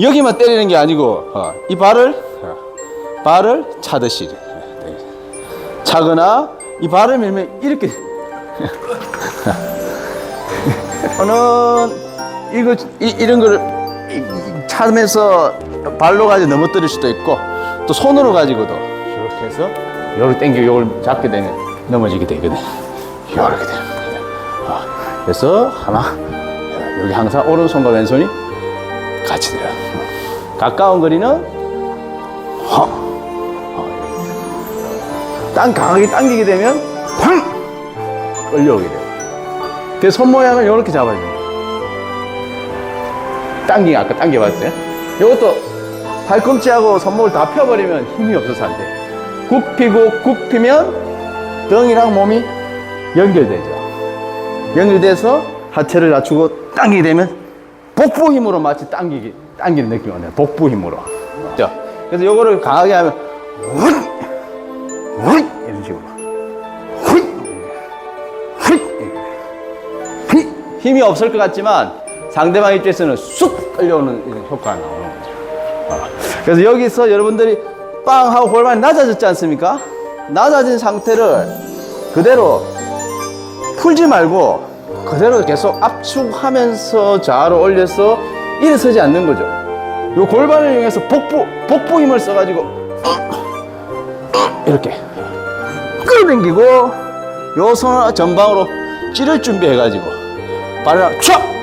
여기만 때리는 게 아니고 어, 이 발을 어, 발을 차듯이 네. 차거나 이 발을 밀면 이렇게 저는 이거 이, 이런 거를 차면서 발로 가지고 넘어뜨릴 수도 있고 또 손으로 가지고도 이렇게 해서 요걸 당겨 요걸 잡게 되면 넘어지게 되거든. 이렇게 돼요. 어, 그래서 하나 여기 항상 오른손과 왼손이 같이 돼요. 가까운 거리는 허. 어, 땅 강하게 당기게 되면 팡 끌려오게 돼요. 그래서 손 모양을 이렇게 잡아야 돼요. 당기 아까 당겨봤죠? 이것도 팔꿈치하고 손목을 다 펴버리면 힘이 없어서 안 돼. 굽히고 굽히면 등이랑 몸이 연결되죠. 연결돼서 하체를 낮추고 당기게 되면 복부 힘으로 마치 당기기, 당기는 느낌이 오네요. 복부 힘으로. 자, 그래서 요거를 강하게 하면 훗! 훗! 이런 식으로. 힘이 없을 것 같지만 상대방 입장에서는 쑥 끌려오는 이런 효과가 나오는 거죠. 어. 그래서 여기서 여러분들이 빵 하고 골반이 낮아졌지 않습니까? 낮아진 상태를 그대로 풀지 말고 그대로 계속 압축하면서 좌로 올려서 일어서지 않는 거죠. 요 골반을 이용해서 복부, 복부 힘을 써가지고 이렇게 끌어당기고 요 손을 전방으로 찌를 준비해가지고 발을 촥